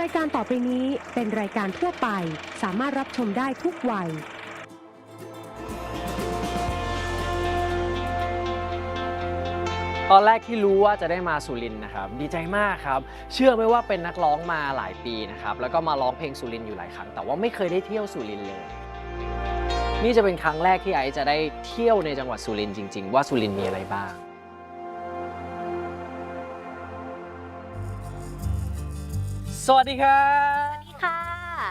รายการต่อไปนี้เป็นรายการทั่วไป สามารถรับชมได้ทุกวัย ตอนแรกที่รู้ว่าจะได้มาสุรินทร์นะครับ ดีใจมากครับ เชื่อไหมว่าเป็นนักร้องมาหลายปีนะครับ แล้วก็มาร้องเพลงสุรินทร์อยู่หลายครั้ง แต่ว่าไม่เคยได้เที่ยวสุรินทร์เลย นี่จะเป็นครั้งแรกที่ไอซ์จะได้เที่ยวในจังหวัดสุรินทร์จริง ๆ ว่าสุรินทร์มีอะไรบ้าง สวัสดีครับค่ะ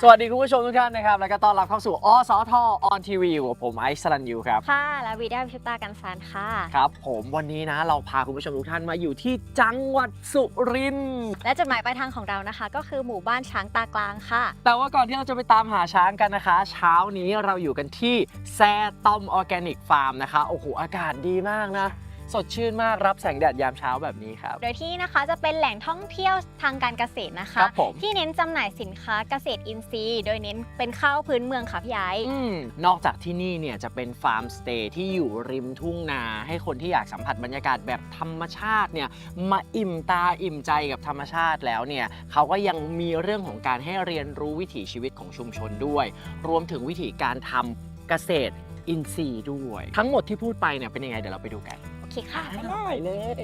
สวัสดีคุณผู้ชมทุกท่านนะครับ แล้วก็ต้อนรับเข้าสู่อสทออนทีวีกับผมไอซ์สรันยูครับ ค่ะ และวีดาพิชุตากันซานค่ะ ครับผมวันนี้นะเราพาคุณผู้ชมทุกท่านมาอยู่ที่จังหวัดสุรินทร์และจุดหมายปลายทางของเรานะคะ ก็คือหมู่บ้านช้างตากลางค่ะ แต่ว่าก่อนที่เราจะไปตามหาช้างกันนะคะ เช้านี้เราอยู่กันที่แซตอมออร์แกนิกฟาร์มนะคะ โอ้โห อากาศดีมากนะ สดชื่นมากรับแสงแดดยามเช้าแบบนี้ครับ โดยที่นะคะจะเป็นแหล่งท่องเที่ยวทางการเกษตรนะคะ ครับผม ที่เน้นจำหน่ายสินค้าเกษตรอินทรีย์ โดยเน้นเป็นข้าวพื้นเมืองค่ะพี่ไอ้อืมนอกจากที่นี่เนี่ยจะเป็นฟาร์มสเตย์ที่อยู่ริมทุ่งนา ให้คนที่อยากสัมผัสบรรยากาศแบบธรรมชาติเนี่ยมาอิ่มตาอิ่มใจกับธรรมชาติแล้วเนี่ยเขาก็ยังมีเรื่องของการให้เรียนรู้วิถีชีวิตของชุมชนด้วย รวมถึงวิธีการทำเกษตรอินทรีย์ด้วย ทั้งหมดที่พูดไปเนี่ยเป็นยังไงเดี๋ยวเราไปดูกันโอ เคค่ะไปเลย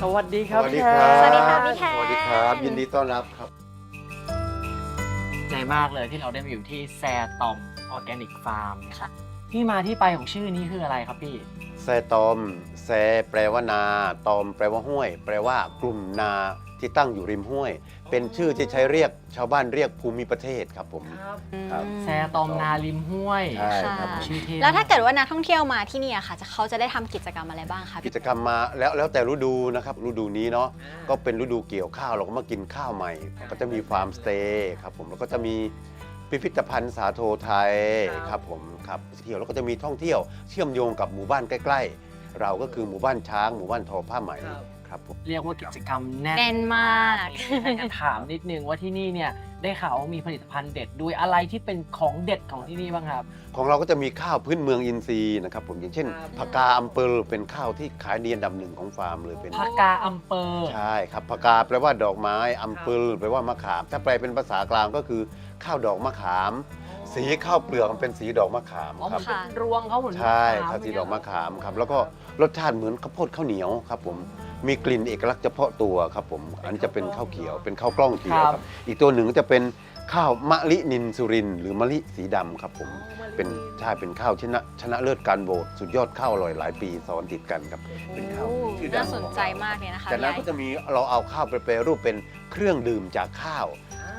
สวัสดีครับสวัสดีพี่คแทรันบสวัสดีค่ะพี่แทนสวัสดีครับ ยินดีต้อนรับครับ ใจมากเลยที่เราได้มาอยู่ที่แซตอมออร์แกนิกฟาร์มค่ะ ที่มาที่ไปของชื่อนี้คืออะไรครับพี่ แซตอม แซแปลว่านา ตอม แปลว่าห้วย แปลว่ากลุ่มนาที่ตั้งอยู่ริมห้วย เป็นชื่อที่ใช้เรียกชาวบ้านเรียกภูมิประเทศครับผม ครับ แซตอมนาริมห้วย ใช่ครับค่ะชื่อเท่แล้วถ้าเกิดว่านักท่องเที่ยวมาที่นี่อะค่ะ จะเขาจะได้ทำกิจกรรมอะไรบ้างคะกิพี่จกรรมมาแล้วแล้วแต่ฤดูนะครับฤดูนี้เนาะก็เป็นฤดูเกี่ยวข้าวเราก็มากินข้าวใหม่ ก็จะมีฟาร์มสเตย์ครับผมแล้วก็จะมี พิพิธภัณฑ์สาโทไทยครับผมครับเที่ยวแล้วก็จะมีท่องเที่ยวเชื่อมโยงกับหมู่บ้านใกล้ ๆ เราก็คือหมู่บ้านช้างหมู่บ้านทอผ้าไหม ครับผมเรียกว่ากิจกรรมแน่นแน่นมากงั้นถามนิดนึงว่าที่นี่เนี่ยได้ข่าวว่ามีผลิตภัณฑ์เด็ดด้วยอะไรที่เป็นของเด็ดของที่นี่บ้างครับ ของเราก็จะมีข้าวพื้นเมืองอินทรีย์นะครับผมอย่างเช่นครับ ผักกาอัมเปิลเป็นข้าวที่ขายดีอันดับหนึ่งของฟาร์มเลยเป็นผักกาอัมเปอร์ ใช่ครับผักกาแปลว่าดอกไม้อัมเปิลแปลว่ามะขาม ถ้าแปลเป็นภาษากลางก็คือข้าวดอกมะขาม สีข้าวเปลือกมันเป็นสีดอกมะขามอ๋อคมัรันบเป็นรวงเขาเหมือนใช่มะขามครับสีดอกมะเนี่ยขามครับแล้วก็รสชาติเหมือนข้าวโพดข้าวเหนียวครับผม มีกลิ่นเอกลักษณ์เฉพาะตัวครับผม อันนี้จะเป็นข้าวเขียว เป็นข้าวกล้องเขียวครับ อีกตัวหนึ่งก็จะเป็นข้าวมะลินินสุรินทร์หรือมะลิสีดำครับผม เป็นใช่เป็นข้าวชนะชนะเลิศการโหวตสุดยอดข้าวอร่อยหลายปีซ้อนติดกันครับ เป็นข้าวโอ้ชื่อดังน่าสนใจมากเลยนะคะจากนั้นพี่ก็ไอ้จะมีเราเอาข้าวไปแปรรูปเป็นเครื่องดื่มจากข้าว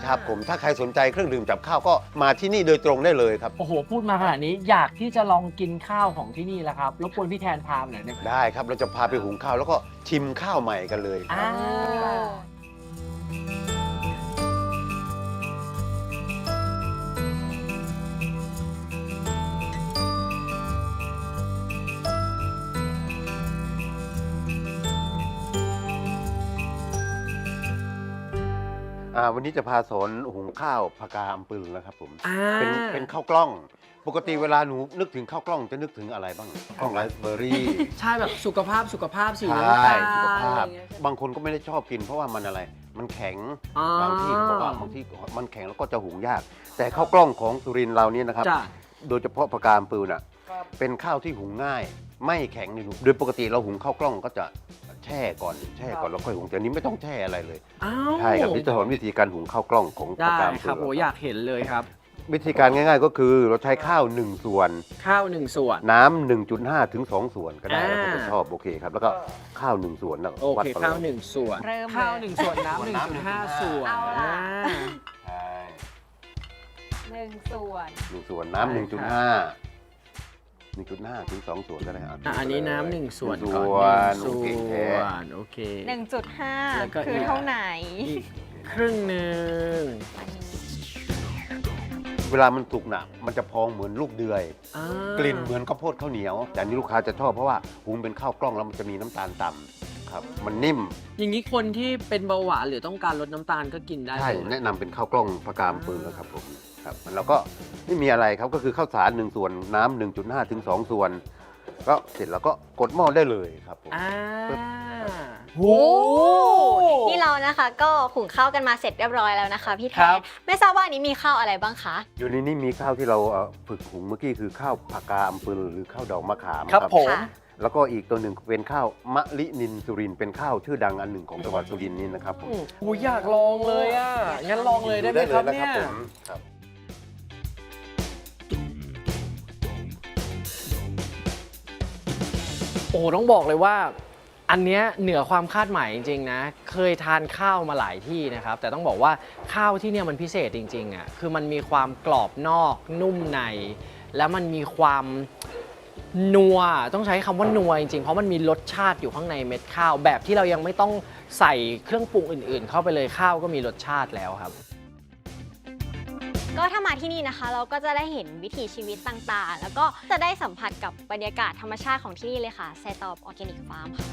ครับผมถ้าใครสนใจเครื่องดื่มจากข้าวก็มาที่นี่โดยตรงได้เลยครับโอ้โหพูดมาขนาดนี้อยากที่จะลองกินข้าวของที่นี่แล้วครับรบกวนพี่แทนพาหน่อยได้ไหมได้ครับเราจะพาไปหุงข้าวแล้วก็ชิมข้าวใหม่กันเลยคอ่า อ่าวันนี้จะพาสอนหุงข้าวผักกาอัมปึลนะครับผม อ่าเป็นเป็นข้าวกล้อง ปกติเวลาหนูนึกถึงข้าวกล้องจะนึกถึงอะไรบ้างกล้องไรซ์เบอร์รี่ ใช่แบบสุขภาพสุขภาพสีใช่น้ำตาลสุขภาพ อะไรอย่งเงี้ยบางคนก็ไม่ได้ชอบกิน เพราะว่ามันอะไร มันแข็งอ๋อบางที่เขาบอกว่าบางที่มันแข็งแล้วก็จะหุงยาก แต่ข้าวกล้องของสุรินทร์เราเนี่ยนะครับ จ้ะ โดยเฉพาะผักกาอัมปึลน่ะเป็นข้าวที่หุงง่าย ไม่แข็งนี่ลูกโดยปกติเราหุงข้าวกล้องก็จะ แช่ก่อนแช่ก่อนแล้วค่อยหุงแต่อันนี้ไม่ต้องแช่อะไรเลยอ้าวใช่ครับนี่จะสอนวิธีการหุงข้าวกล้องของผักได้กาอัมคปึรับลโอ้อยากเห็นเลยครับ วิธีการง่าย ๆ ก็คือเราใช้ข้าว1ส่วน ข้าวหนึ่งส่วน น้ำ1.5 ถึง 2 ส่วนก็ได้อ่า แล้วแต่ชอบโอเคครับ แล้วก็ข้าว 1 ส่วนนะโอวัดเคปริมณข้าวหนึ่งส่วน เริ่มเลยข้าวหนึ่งส่วนน้ำหนึ่งจุดห้าส่วนเอาล่ะ อ่าใช่หนึ่งส่วน หนึ่งส่วนน้ำใช่ หนึ่งจุดห้าหนึ่งจุดห้าถึงสองส่วนก็ได้ครับอะอันนี้น้ำหนึ่งส่วนหนึ่งก่อนส่วนหโอนึ่งเคส่วนโอเคหนึ่งจุดห้าแล้วก็คืออีกเท่าไหนอีกครึ่งหนึ่งเวลามันสุกหนักมันจะพองเหมือนลูกเดือย อ่ากลิ่นเหมือนข้าวโพดข้าวเหนียว แต่อันนี้ลูกค้าจะชอบเพราะว่าหุงเป็นข้าวกล้องแล้วมันจะมีน้ำตาลต่ำครับ มันนิ่มอย่างนี้คนที่เป็นเบาหวานหรือต้องการลดน้ำตาลก็กินได้ใช่ไหมแนะนำเป็นข้าวกล้องพระกามปืนครับผม ครับแล้วก็ไม่มีอะไรครับก็คือข้าวสารหนึ่งส่วนน้ำ1.5ถึง2ส่วน ก็เสร็จแล้วก็กดหม้อได้เลยครับผม อ่าโอ้ นี่เรานะคะก็หุงข้าวกันมาเสร็จเรียบร้อยแล้วนะคะพี่แทครันบ ไม่ทราบว่าอันนี้มีข้าวอะไรบ้างคะ อยู่ในนี้มีข้าวที่เราเอ่อฝึกหุงเมื่อกี้คือข้าวผักกาอำปืนหรือข้าวดอกมะขามครับผม ค่ะ แล้วก็อีกตัวหนึ่งเป็นข้าวมะลินินสุรินทร์เป็นข้าวชื่อดังอันหนึ่งของจังหวัดสุรินทร์นี่นะครับผมโอ้ยอยากลองเลยอะ งั้นลองเลยได้ไหมครับนะเนี่ยผมครับ โอ้โหต้องบอกเลยว่า อันเนี้ยเหนือความคาดหมายจริงๆนะ เคยทานข้าวมาหลายที่นะครับ แต่ต้องบอกว่าข้าวที่เนี่ยมันพิเศษจริงๆอะคือมันมีความกรอบนอกนุ่มใน แล้วมันมีความนัวต้องใช้คำว่านัวจริงๆ เพราะมันมีรสชาติอยู่ข้างในเม็ดข้าว แบบที่เรายังไม่ต้องใส่เครื่องปรุงอื่นๆ เข้าไปเลยข้าวก็มีรสชาติแล้วครับ ก็ถ้ามาที่นี่นะคะ เราก็จะได้เห็นวิถีชีวิตต่างๆ แล้วก็จะได้สัมผัสกับบรรยากาศธรรมชาติของที่นี่เลยค่ะไซตอบออร์แกนิกฟาร์มค่ะ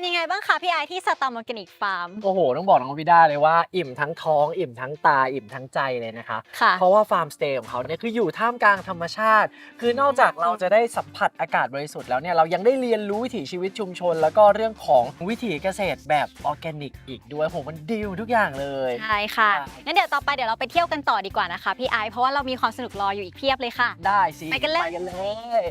เป็นยังไงบ้างคะพี่ไอที่สตอมออร์แกนิกฟาร์ม โอ้โห ต้องบอกน้องพี่ด้าเลยว่าอิ่มทั้งท้อง อิ่มทั้งตา อิ่มทั้งใจเลยนะคะ ค่ะเพราะว่าฟาร์มสเตย์ของเขาเนี่ยคืออยู่ท่ามกลางธรรมชาติ คือนอกจากเราจะได้สัมผัสอากาศบริสุทธิ์แล้วเนี่ยเรายังได้เรียนรู้วิถีชีวิตชุมชน แล้วก็เรื่องของวิถีเกษตรแบบออร์แกนิกอีกด้วยผมมันดีลทุกอย่างเลย ใช่ค่ะใช่งั้นเดี๋ยวต่อไปเดี๋ยวเราไปเที่ยวกันต่อดีกว่านะคะพี่ไอซ์เพราะว่าเรามีความสนุกรออยู่อีกเพียบเลยค่ะ ได้สิไปกันเลย ไปกันเลย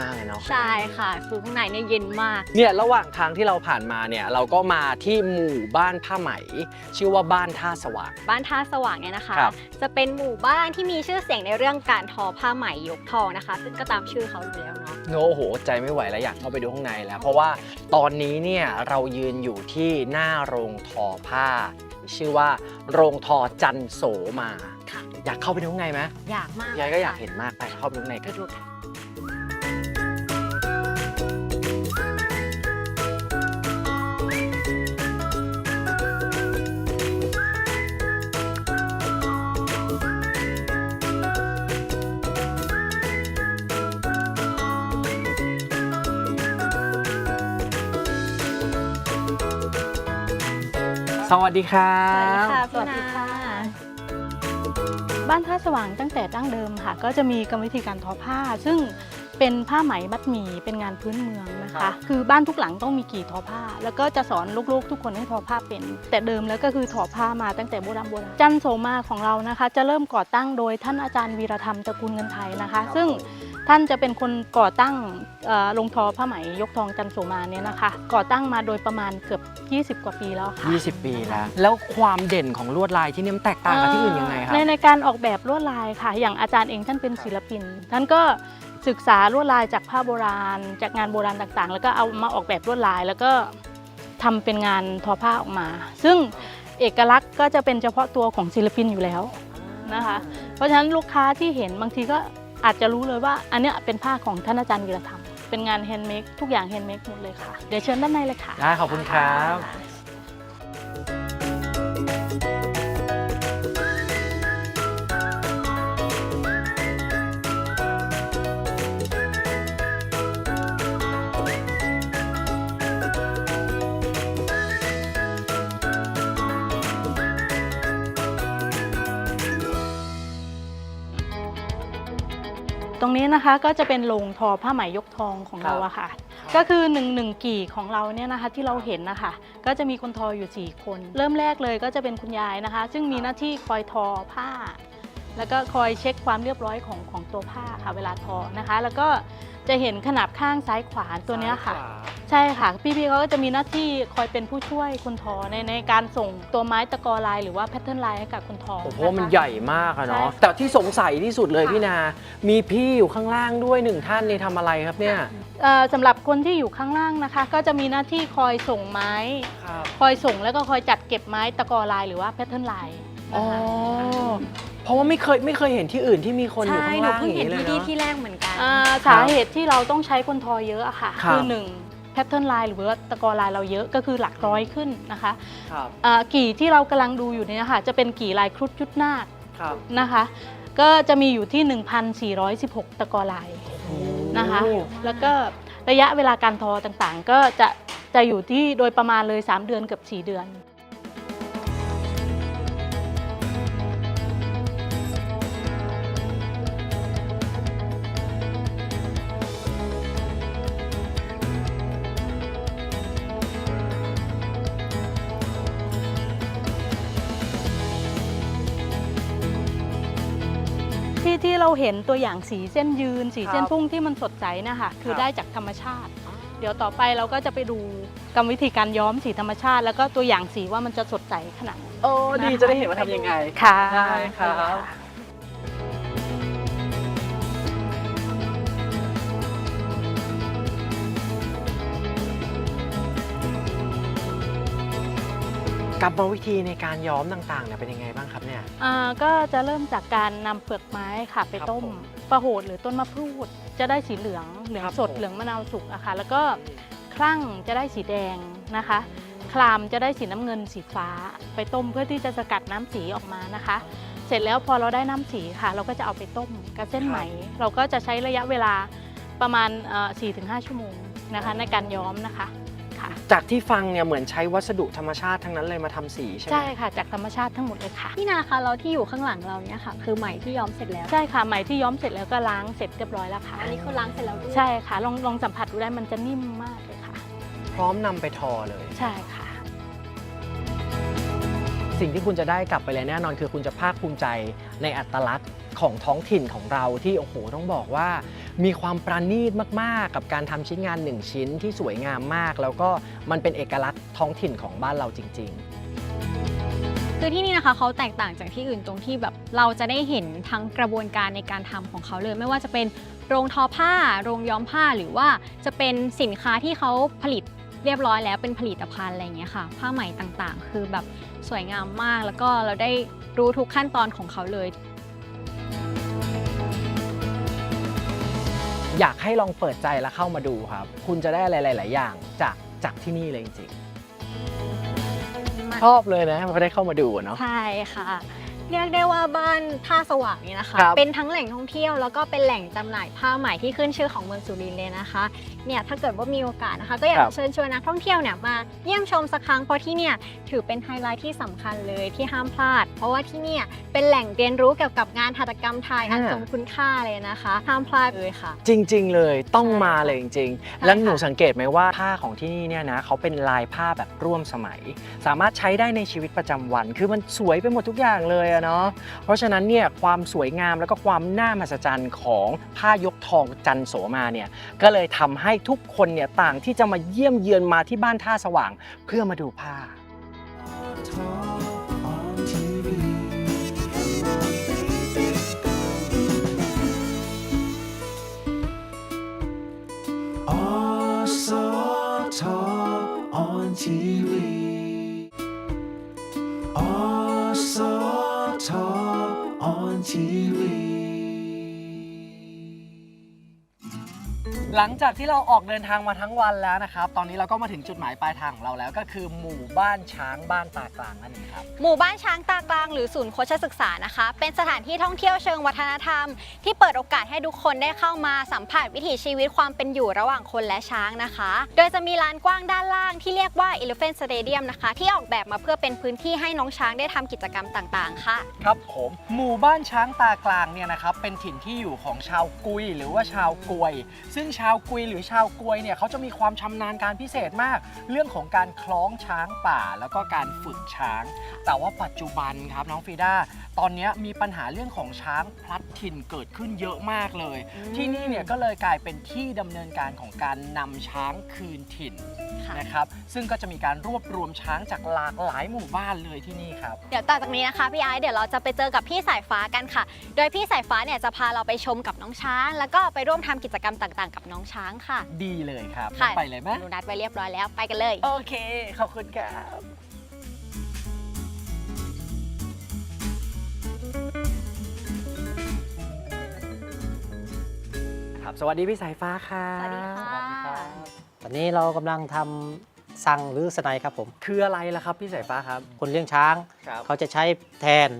มรื่นมากเลยเนาะใช่ค่ะ คือข้างในเนี่ยเย็นมาก เนี่ยระหว่างทางที่เราผ่านมาเนี่ยเราก็มาที่หมู่บ้านผ้าไหม ชื่อว่าบ้านท่าสว่าง บ้านท่าสว่างเนี่ยนะคะ ครับ จะเป็นหมู่บ้านที่มีชื่อเสียงในเรื่องการทอผ้าไหมยกทองนะคะ ซึ่งก็ตามชื่อเขาอยู่แล้วเนาะ โอ้โห ใจไม่ไหวแล้วอยากเข้าไปดูข้างในแล้ว เพราะว่าตอนนี้เนี่ยเรายืนอยู่ที่หน้าโรงทอผ้า ชื่อว่าโรงทอจันโสมา ค่ะ อยากเข้าไปดูข้างในไหมอยากมากยายก็อยากเห็นมากไปเข้าไปดูข้างในไปกันดูกัน วัสดีครับสวัสดีค่ะบ้านท่าสว่างตั้งแต่ดั้งเดิมค่ะ ก็จะมีกรรมวิธีการทอผ้า ซึ่งเป็นผ้าไหมมัดหมี่เป็นงานพื้นเมืองนะครัคะบคือบ้านทุกหลังต้องมีกี่ทอผ้า แล้วก็จะสอนลูกๆ ทุกคนให้ทอผ้าเป็น แต่เดิมแล้วก็คือทอผ้ามาตั้งแต่โบราณโบราณจันโสมาของเรานะคะ จะเริ่มก่อตั้งโดยท่านอาจารย์วีรธรรมตระกูลเงินไทยนะคะ ซึ่ง ท่านจะเป็นคนก่อตั้งเอ่อโรงทอผ้าไหมยกทองจันโสมาเนี่ยนะคะ ก่อตั้งมาโดยประมาณเกือบ 20 กว่าปีแล้วค่ะ20 ปีแล้ว แล้วความเด่นของลวดลายที่นี่มันแตกต่างกับที่อื่นยังไงครับในในการออกแบบลวดลายค่ะ อย่างอาจารย์เองท่านเป็นศิลปิน ท่านก็ศึกษาลวดลายจากผ้าโบราณ จากงานโบราณต่างๆ แล้วก็เอามาออกแบบลวดลาย แล้วก็ทำเป็นงานทอผ้าออกมา ซึ่งเอกลักษณ์ก็จะเป็นเฉพาะตัวของศิลปินอยู่แล้วนะคะ เพราะฉะนั้นลูกค้าที่เห็นบางทีก็ อาจจะรู้เลยว่าอันเนี้ยเป็นผ้าของท่านอาจารย์วีรธรรม เป็นงานแฮนด์เมดทุกอย่างแฮนด์เมดหมดเลยค่ะ เดี๋ยวเชิญด้านในเลยค่ะ ได้ขอบคุณครับ นี้นะคะก็จะเป็นโรงทอผ้าไหมยกทองของเราอะค่ะ ก็คือหนึ่งหนึ่งกี่ของเราเนี่ยนะคะที่เราเห็นนะคะ ก็จะมีคนทออยู่ 4 คน เริ่มแรกเลยก็จะเป็นคุณยายนะคะ ซึ่งมีหน้าที่คอยทอผ้า แล้วก็คอยเช็คความเรียบร้อยของของตัวผ้าค่ะเวลาทอนะคะ แล้วก็จะเห็นขนาบข้างซ้ายขวาตัวเนี้ยค่ะใช่ค่ะ พี่ๆเขาก็จะมีหน้าที่คอยเป็นผู้ช่วยคุณทอในในการส่งตัวไม้ตะกอลายหรือว่าแพทเทิร์นลายให้กับคุณทอโอ้โหนะคะมันใหญ่มากอะเนาะใช่แต่ที่สงสัยที่สุดเลยค่ะพี่นา มีพี่อยู่ข้างล่างด้วยหนึ่งท่านนี่ทำอะไรครับเนี่ยเอ่อสำหรับคนที่อยู่ข้างล่างนะคะ ก็จะมีหน้าที่คอยส่งไม้ ครับคอยส่งแล้วก็คอยจัดเก็บไม้ตะกอลายหรือว่าแพทเทิร์นลายอ๋อนะคะเพราะว่าไม่เคยไม่เคยเห็นที่อื่นที่มีคนอยู่ใช่ข้างหนูล่างเพิ่องย่างเห็นนี้เลยที่นี่เนาะ ที่แรกเหมือนกัน อ่าสาเหตุที่เราต้องใช้คนทอเยอะอะค่ะ ครับอหนึ่ง แพทเทิร์นลายหรือว่าตะกอลายเราเยอะก็คือหลักร้อยขึ้นนะคะครับอ่ากี่ที่เรากำลังดูอยู่เนี่ยค่ะจะเป็นกี่ลายครุฑยุทธนาคครับนะคะ ก็จะมีอยู่ที่ 1,416 ตะกอลายนะคะโอ้แล้วก็ระยะเวลาการทอต่างๆ ก็จะจะอยู่ที่โดยประมาณเลย 3 เดือนกับ 4 เดือน เราเห็นตัวอย่างสีเส้นยืน สีเส้นพุ่งที่มันสดใสนะคะคือครับได้จากธรรมชาติ เดี๋ยวต่อไปเราก็จะไปดูกรรมวิธีการย้อมสีธรรมชาติ แล้วก็ตัวอย่างสีว่ามันจะสดใสขนาดไหนโอ้ดีจะได้เห็นว่าทำยังไงค่ะได้ครั รรมวิธีในการย้อมต่างๆเนี่ยเป็นยังไงบ้างครับเนี่ย อ่าก็จะเริ่มจากการนำเปลือกไม้ค่ะ ไปครับต้มผมประโหดหรือต้นมะพร้าวจะได้สีเหลืองเหลืองครับสดผม เหลืองมะนาวสุกอะค่ะ แล้วก็คลั่งจะได้สีแดงนะคะ คลามจะได้สีน้ำเงินสีฟ้า ไปต้มเพื่อที่จะสกัดน้ำสีออกมานะคะ เสร็จแล้วพอเราได้น้ำสีค่ะ เราก็จะเอาไปต้มกับเส้นไหม เราก็จะใช้ระยะเวลาประมาณเอ่อ4-5 ชั่วโมงนะคะ ในการย้อมนะคะค่ะ จากที่ฟังเนี่ยเหมือนใช้วัสดุธรรมชาติทั้งนั้นเลยมาทำสีใช่ไหมใช่ค่ะ จากธรรมชาติทั้งหมดเลยค่ะพี่นาคะเราที่อยู่ข้างหลังเราเนี่ยค่ะ คือไหมที่ย้อมเสร็จแล้วใช่ค่ะไหมที่ย้อมเสร็จแล้วก็ล้างเสร็จเรียบร้อยแล้วค่ะอันนี้คือล้างเสร็จแล้วด้วยใช่ค่ะลองลองสัมผัสดูได้มันจะนิ่มมากเลยค่ะ พร้อมนำไปทอเลย ใช่ค่ะ สิ่งที่คุณจะได้กลับไปเลยแน่นอนคือคุณจะภาคภูมิใจในอัตลักษณ์ ของท้องถิ่นของเราที่โอ้โหต้องบอกว่า มีความประณีตมาก ๆ กับการทำชิ้นงานหนึ่งชิ้นที่สวยงามมาก แล้วก็มันเป็นเอกลักษณ์ท้องถิ่นของบ้านเราจริง ๆคือที่นี่นะคะเขาแตกต่างจากที่อื่นตรงที่แบบเราจะได้เห็นทั้งกระบวนการในการทำของเขาเลย ไม่ว่าจะเป็นโรงทอผ้า โรงย้อมผ้าหรือว่าจะเป็นสินค้าที่เขาผลิตเรียบร้อยแล้วเป็นผลิตภัณฑ์อะไรอย่างเงี้ยค่ะ ผ้าไหมต่างๆ คือแบบสวยงามมาก แล้วก็เราได้รู้ทุกขั้นตอนของเขาเลย อยากให้ลองเปิดใจและเข้ามาดูครับ คุณจะได้อะไรหลาย ๆ อย่างจากจากที่นี่เลยจริงๆชอบเลยนะพอได้เข้ามาดูอะเนาะ ใช่ค่ะ เรียกได้ว่าบ้านท่าสว่างนี้นะคะ ครับ เป็นทั้งแหล่งท่องเที่ยวแล้วก็เป็นแหล่งจำหน่ายผ้าไหมที่ขึ้นชื่อของเมืองสุรินทร์เลยนะคะ เนี่ยถ้าเกิดว่ามีโอกาสนะคะ ก็อยากครับเชิญชวนนักท่องเที่ยวเนี่ยมาเยี่ยมชมสักครั้งเพราะที่เนี่ยถือเป็นไฮไลท์ที่สำคัญเลยที่ห้ามพลาด เพราะว่าที่เนี่ยเป็นแหล่งเรียนรู้เกี่ยวกับงานหัตถกรรมไทยอันอ่าทรงคุณค่าเลยนะคะ ห้ามพลาดเลยค่ะ จริง ๆ เลยต้องใช่มาเลยจริง ใช่ๆ แล้วหนูค่ะ สังเกตไหมว่าผ้าของที่นี่เนี่ยนะเขาเป็นลายผ้าแบบร่วมสมัย สามารถใช้ได้ในชีวิตประจำวัน คือมันสวยไปหมดทุกอย่างเลยอะเนาะเพราะฉะนั้นเนี่ยความสวยงามแล้วก็ความน่ามหัศจรรย์ของผ้ายกทองจันโสมาเนี่ยก็เลยทำให้ทุกคนเนี่ยต่างที่จะมาเยี่ยมเยือนมาที่บ้านท่าสว่าง เพื่อมาดูผ้า ลังจากที่เราออกเดินทางมาทั้งวันแล้วนะครับ ตอนนี้เราก็มาถึงจุดหมายปลายทางของเราแล้วก็คือหมู่บ้านช้างบ้านตากลางนั่นเองครับ หมู่บ้านช้างตากลางหรือศูนย์โคชศึกษานะคะ เป็นสถานที่ท่องเที่ยวเชิงวัฒนธรรม ที่เปิดโอกาสให้ทุกคนได้เข้ามาสัมผัสวิถีชีวิตความเป็นอยู่ระหว่างคนและช้างนะคะ โดยจะมีลานกว้างด้านล่างที่เรียกว่า Elephant Stadium นะคะ ที่ออกแบบมาเพื่อเป็นพื้นที่ให้น้องช้างได้ทำกิจกรรมต่างๆ ค่ะ ครับผมหมู่บ้านช้างตากลางเนี่ยนะครับเป็นถิ่นที่อยู่ของชาวกุยหรือว่าชาวกวย ซึ่งชาวกุยหรือชาวกวยเนี่ยเขาจะมีความชำนาญการพิเศษมาก เรื่องของการคล้องช้างป่า แล้วก็การฝึกช้าง แต่ว่าปัจจุบันครับน้องฟรีด้าตอนนี้มีปัญหาเรื่องของช้างพลัดถิ่นเกิดขึ้นเยอะมากเลย ที่นี่เนี่ยก็เลยกลายเป็นที่ดำเนินการของการนำช้างคืนถิ่นค่ะนะครับซึ่งก็จะมีการรวบรวมช้างจากหลากหลายหมู่บ้านเลยที่นี่ครับ เดี๋ยวต่อจากนี้นะคะพี่ไอซ์เดี๋ยวเราจะไปเจอกับพี่สายฟ้ากันค่ะ โดยพี่สายฟ้าเนี่ยจะพาเราไปชมกับน้องช้าง แล้วก็ไปร่วมทำกิจกรรมต่าง ๆ กับน้องช้างค่ะ ดีเลยครับค่ะ ไปเลยไหมหนูนัดไว้เรียบร้อยแล้วไปกันเลย โอเค ขอบคุณครับ ครับ สวัสดีพี่สายฟ้าค่ะสวัสดีค่ะ ตอนนี้เรากำลังทำสั่งหรือสไนด์ครับผม คืออะไรล่ะครับพี่สายฟ้าครับ คนเลี้ยงช้าง ครับเขาจะใช้แทน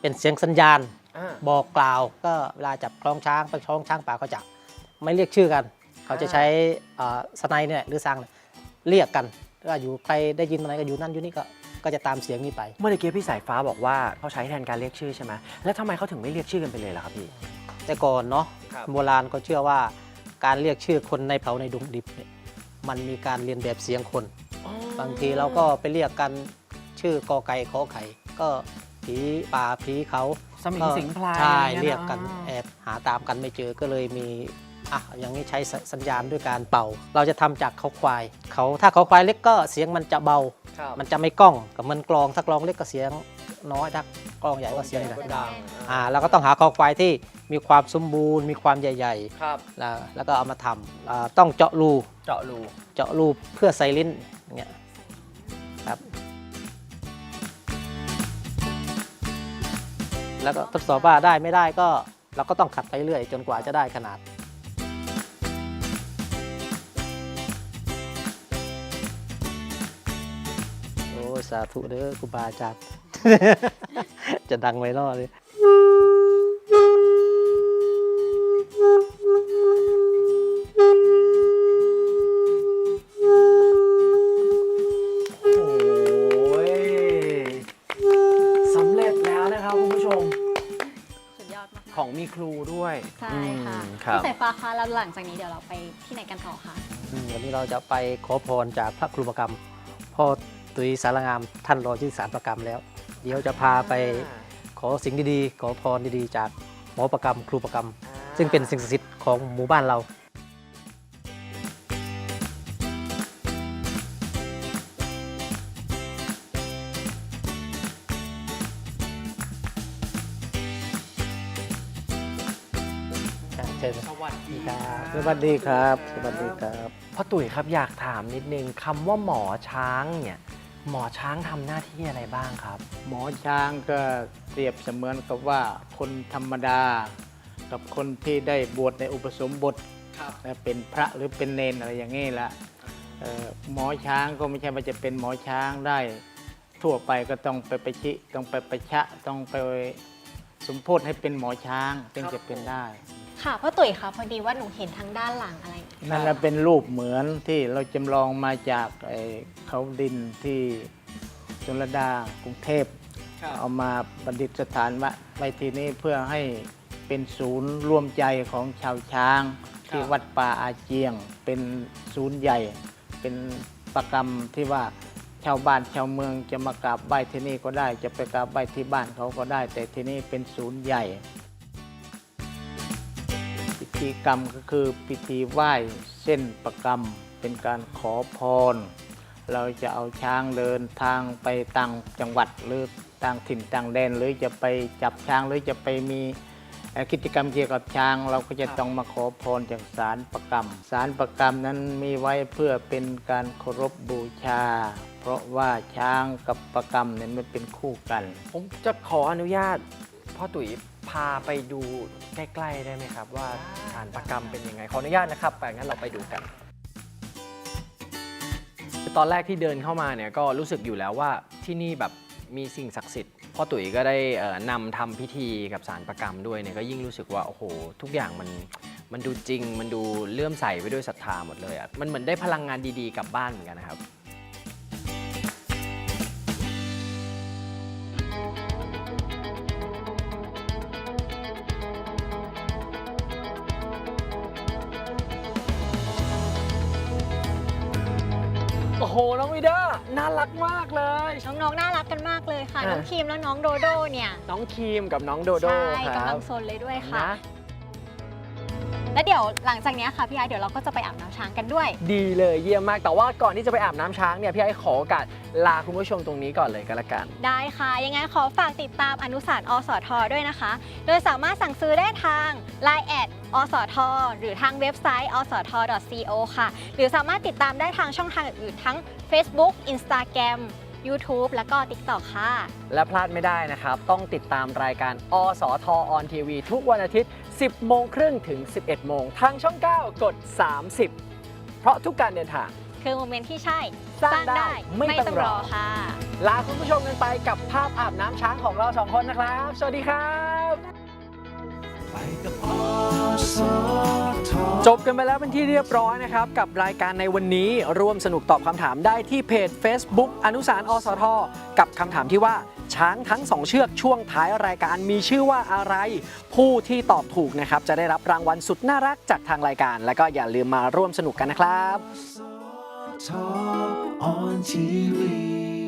เป็นเสียงสัญญาณ อ่าบอกกล่าวก็เวลาจับคล้องช้างไปคล้องช้างป่าเขาจะไม่เรียกชื่อกัน เขาจะใช้เอ่อสไนด์เนี่ยหรือสั่งเนี่ยเรียกกันก็อยู่ใครได้ยินอะไรก็อยู่นั่นอยู่นี่ก็ก็จะตามเสียงนี้ไป เมื่อกี้พี่สายฟ้าบอกว่าเขาใช้แทนการเรียกชื่อใช่ไหมแล้วทำไมเขาถึงไม่เรียกชื่อกันไปเลยล่ะครับพี่แต่ก่อนเนาะครับโบราณก็เชื่อว่าการเรียกชื่อคนในเผาในดงดิบเนี่ยมันมีการเรียนแบบเสียงคน บางทีเราก็ไปเรียกกันชื่อกอไก่ขอไข่ก็ผีป่าผีเขาสมิงสิงพลายใช่อะไงี้เรียกกันอ๋อแอบหาตามกันไม่เจอก็เลยมี อะอย่างนี้ใช้สสัญญาณด้วยการเป่า เราจะทำจากเขาควายเขาถ้าเขาควายเล็กก็เสียงมันจะเบาครับมันจะไม่ก้องกับมันกลองถ้ากลองเล็กก็เสียงน้อยถ้ากลองใหญ่ก็เสียงใหญ่ดังอ่าเราก็ต้องหาคอควายที่มีความสมบูรณ์ มีความใหญ่ครับๆแล้วแล้วก็เอามาทำอ่าต้องเจาะรูเจาะรูเจาะรูเพื่อใส่ลิ้นอย่างเงี้ยครับแล้วก็ทดสอบว่าได้ไม่ได้ก็เราก็ต้องขัดไปเรื่อยจนกว่าจะได้ขนาด สาธุเด้อครูบาอาจารย์ จะดังไว้รอดเลยโอ้ยสำเร็จแล้วนะครับคุณผู้ชมสุดยอดมากๆของมีครูด้วย ใช่ค่ะอืมครับ พี่สายฟ้าคะแล้วหลังจากนี้เดี๋ยวเราไปที่ไหนกันต่อคะ อืมวันนี้เราจะไปขอพรจากพระครูประกรรมพ่อ ตุยสารงามท่านรอที่สารประกรรมแล้ว เดี๋ยวจะพาไปขอสิ่งดีๆ ขอพรดีๆ จากหมอประกรรมครูประกรรม ซึ่งเป็นสิ่งศักดิ์สิทธิ์ของหมู่บ้านเราครับเชิญสวัสดีคครัรับบสวัสดีครับสวัสดีครับพ่อตุ๋ยครับอยากถามนิดนึงคำว่าหมอช้างเนี่ย หมอช้างทำหน้าที่อะไรบ้างครับ หมอช้างก็เปรียบเสมือนกับว่าคนธรรมดา กับคนที่ได้บวชในอุปสมบทครับและเป็นพระหรือเป็นเนนอะไรอย่างนี้ละเอ่อหมอช้างก็ไม่ใช่ว่าจะเป็นหมอช้างได้ ทั่วไปก็ต้องไปประชิต้องไปประชะต้องไปสมโพธให้เป็นหมอช้างจึงจะเป็นได้ ค่ะพ่อตุ๋ยคะพอดีว่าหนูเห็นทางด้านหลังอะไร นั่นน่ะเป็นรูปเหมือนที่เราจำลองมาจากไอ้เขาดินที่ชนรดากรุงเทพเอามาประดิษฐานไว้ไว้ที่นี่เพื่อให้เป็นศูนย์รวมใจของชาวช้างที่วัดป่าอาเจียง เป็นศูนย์ใหญ่ เป็นประกรรมที่ว่าชาวบ้านชาวเมืองจะมากราบไหว้ที่นี่ก็ได้ จะไปกราบไหว้ที่บ้านเขาก็ได้ แต่ที่นี่เป็นศูนย์ใหญ่พิ ธีกรรมก็คือพิธีไหว้เส้นประกรรม เป็นการขอพร เราจะเอาช้างเดินทางไปต่างจังหวัดหรือต่างถิ่นต่างแดน หรือจะไปจับช้างหรือจะไปมีกิจกรรมเกี่ยวกับช้าง เราก็จะต้องมาขอพรจากสารประกรรม สารประกรรมนั้นมีไว้เพื่อเป็นการเคารพบูชา เพราะว่าช้างกับประกรรมเนี่ยมันเป็นคู่กัน ผมจะขออนุญาตพ่อตุ๋ย พาไปดูใกล้ๆได้ไหมครับ ว่าสารประกรรมเป็นยังไงขออนุญาตนะครับไปงั้นเราไปดูกัน ตอนแรกที่เดินเข้ามาเนี่ยก็รู้สึกอยู่แล้วว่าที่นี่แบบมีสิ่งศักดิ์สิทธิ์พ่อตุ๋ยก็ได้เอ่อนำทำพิธีกับสารประกรรมด้วยเนี่ยก็ยิ่งรู้สึกว่าโอ้โห ทุกอย่างมันมันดูจริง มันดูเลื่อมใสไปด้วยศรัทธาหมดเลยอะมันเหมือนได้พลังงานดีๆกลับบ้านเหมือนกันนะครับ น้องวิเดอร์น่ารักมากเลย น้องๆน่ารักกันมากเลยค่ะอะ น้องครีมและน้องโดโดเนี่ย น้องครีมกับน้องโดโดใช่ครักำลับงซนเลยด้วยค่ะ นะ แล้วเดี๋ยวหลังจากเนี้ยค่ะพี่ไอซ์เดี๋ยวเราก็จะไปอาบน้ำช้างกันด้วย ดีเลยเยี่ยมมาก แต่ว่าก่อนที่จะไปอาบน้ำช้างเนี่ยพี่ไอ้ขอโอกาสลาคุณผู้ชมตรงนี้ก่อนเลยก็แล้วกัน ได้ค่ะ ยังไงขอฝากติดตามอนุสารณ์อสทด้วยนะคะ โดยสามารถสั่งซื้อได้ทาง Line แอดอสทหรือทางเว็บไซต์อสท co ค่ะ หรือสามารถติดตามได้ทางช่องทางอื่นๆทั้ง Facebook Instagram YouTube แล้วก็ TikTok ค่ะ และพลาดไม่ได้นะครับ ต้องติดตามรายการอสทออนทีวีทุกวันอาทิตย์ 10 โมงครึ่งถึง 11 โมง ทางช่อง 9 กด 30 เพราะทุกการเดินทาง คือโมเมนต์ที่ใช่สร้างได้ไม่ต้องรอค่ะ ลาคุณผู้ชมกันไปกับภาพอาบน้ำช้างของเราสองคนนะครับ สวัสดีครับ ไปกับอสทจบกันไปแล้วเป็นที่เรียบร้อยนะครับ กับรายการในวันนี้ร่วมสนุกตอบคำถามได้ที่เพจ Facebook อนุสารณ์อสท กับคำถามที่ว่า ช้างทั้งสองเชือกช่วงท้ายรายการมีชื่อว่าอะไร ผู้ที่ตอบถูกนะครับจะได้รับรางวัลสุดน่ารักจากทางรายการ แล้วก็อย่าลืมมาร่วมสนุกกันนะครับ Talk on TV.